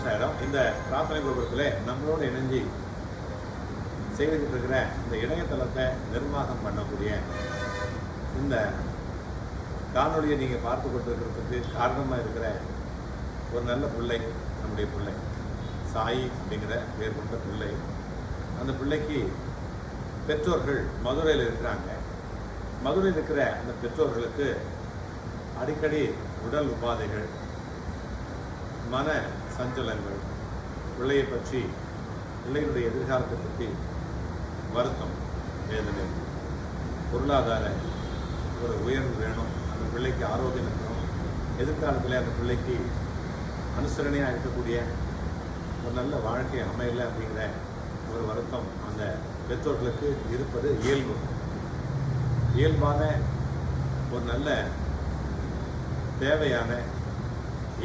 சாயிரம் இந்த பிரார்த்தனை கோபுரத்தில் நம்மளோட இணைஞ்சு செய்துக்கிட்டு இருக்கிற இந்த இணையதளத்தை நிர்வாகம் பண்ணக்கூடிய இந்த காணொலியை நீங்கள் பார்த்து கொண்டிருக்கிறதுக்கு காரணமாக இருக்கிற ஒரு நல்ல பிள்ளை நம்முடைய பிள்ளை. சாயி அப்படிங்கிற பேர் கொண்ட பிள்ளை. அந்த பிள்ளைக்கு பெற்றோர்கள் மதுரையில் இருக்கிறாங்க. மதுரையில் இருக்கிற அந்த பெற்றோர்களுக்கு அடிக்கடி உடல் உபாதைகள் மன சஞ்சலங்கள். பிள்ளையை பற்றி பிள்ளைகளுடைய எதிர்காலத்தை பற்றி வருத்தம் வேதனை பொருளாதார ஒரு உயர்வு வேணும். அந்த பிள்ளைக்கு ஆரோக்கியம் இருக்கணும். எதிர்காலத்தில் அந்த பிள்ளைக்கு அனுசரணையாக இருக்கக்கூடிய ஒரு நல்ல வாழ்க்கை அமையல அப்படிங்கிற ஒரு வருத்தம் அந்த பெற்றோர்களுக்கு இருப்பது இயல்பு. இயல்பான ஒரு நல்ல தேவையான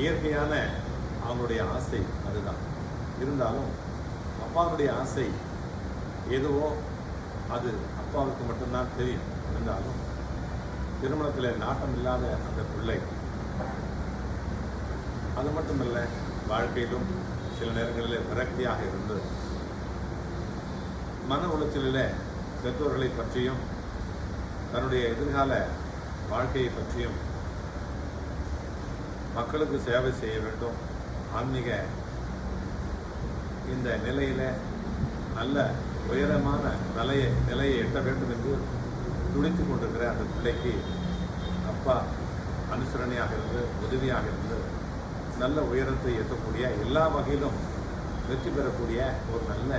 இயற்கையான அவங்களுடைய ஆசை அதுதான். இருந்தாலும் அப்பாவுடைய ஆசை எதுவோ அது அப்பாவுக்கு மட்டும்தான் தெரியும். இருந்தாலும் திருமணத்தில் நாட்டம் இல்லாத அந்த பிள்ளை அது மட்டுமல்ல வாழ்க்கையிலும் சில நேரங்களில் விரக்தியாக இருந்து மன உளைச்சலில் பெற்றோர்களை பற்றியும் தன்னுடைய எதிர்கால வாழ்க்கையை பற்றியும் மக்களுக்கு சேவை செய்ய வேண்டும். ஆன்மீக இந்த நிலையில் நல்ல உயரமான நிலையை நிலையை எட்ட வேண்டும் என்று துடித்து கொண்டிருக்கிற அந்த பிள்ளைக்கு அப்பா அனுசரணையாக இருந்து உதவியாக இருந்து நல்ல உயரத்தை எட்டக்கூடிய எல்லா வகையிலும் வெற்றி பெறக்கூடிய ஒரு நல்ல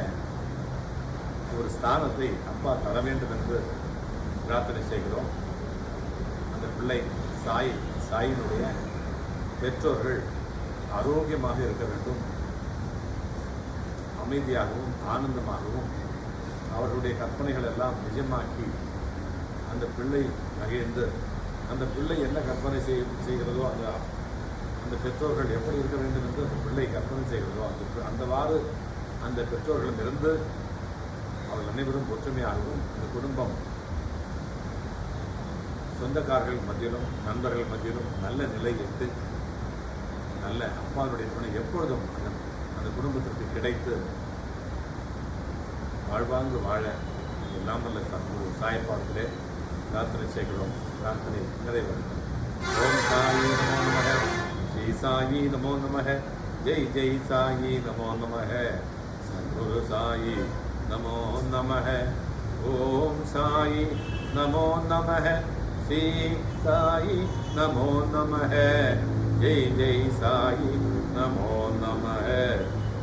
ஒரு ஸ்தானத்தை அப்பா தர வேண்டும் என்று பிரார்த்தனை செய்கிறோம். அந்த பிள்ளை சாய் சாயினுடைய பெற்றோர்கள் ஆரோக்கியமாக இருக்க வேண்டும். அமைதியாகவும் ஆனந்தமாகவும் அவர்களுடைய கற்பனைகள் எல்லாம் நிஜமாக்கி அந்த பிள்ளை மகிழ்ந்து அந்த பிள்ளை என்ன கற்பனை செய் செய்கிறதோ அந்த அந்த பெற்றோர்கள் எப்படி இருக்க வேண்டும் என்று அந்த பிள்ளை கற்பனை செய்கிறதோ அந்த அந்தவாறு அந்த பெற்றோர்களிடமிருந்து அவர்கள் அனைவரும் ஒற்றுமையாகவும் இந்த குடும்பம் சொந்தக்காரர்கள் மத்தியிலும் நண்பர்கள் மத்தியிலும் நல்ல நிலை எட்டு நல்ல அப்பாவுடைய துணை எப்பொழுதும் அந்த அந்த குடும்பத்திற்கு கிடைத்து வாழ்வாங்கு வாழ எல்லாம் வல்ல சத்குரு சாயப்பாடத்திலே பிரார்த்தனை செய்கிறோம். பிரார்த்தனை நிறைவேறும். ஓம் சாயி நமோ நமக. ஸ்ரீ சாயி நமோ நமக. ஜெய் ஜெய் சாயி நமோ நமக. சத்குரு சாயி நமோ நமக. ஓம் சாயி நமோ நமக. ஸ்ரீ சாயி நமோ நமக. ஜெய் ஜெய் சாயி நமோ நம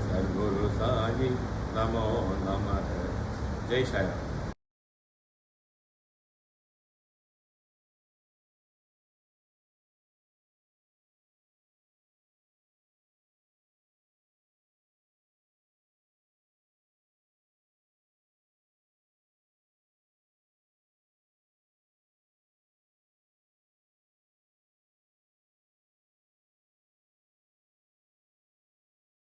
சத்குரு சாயி நமோ நம ஜெய் சாய்ராம்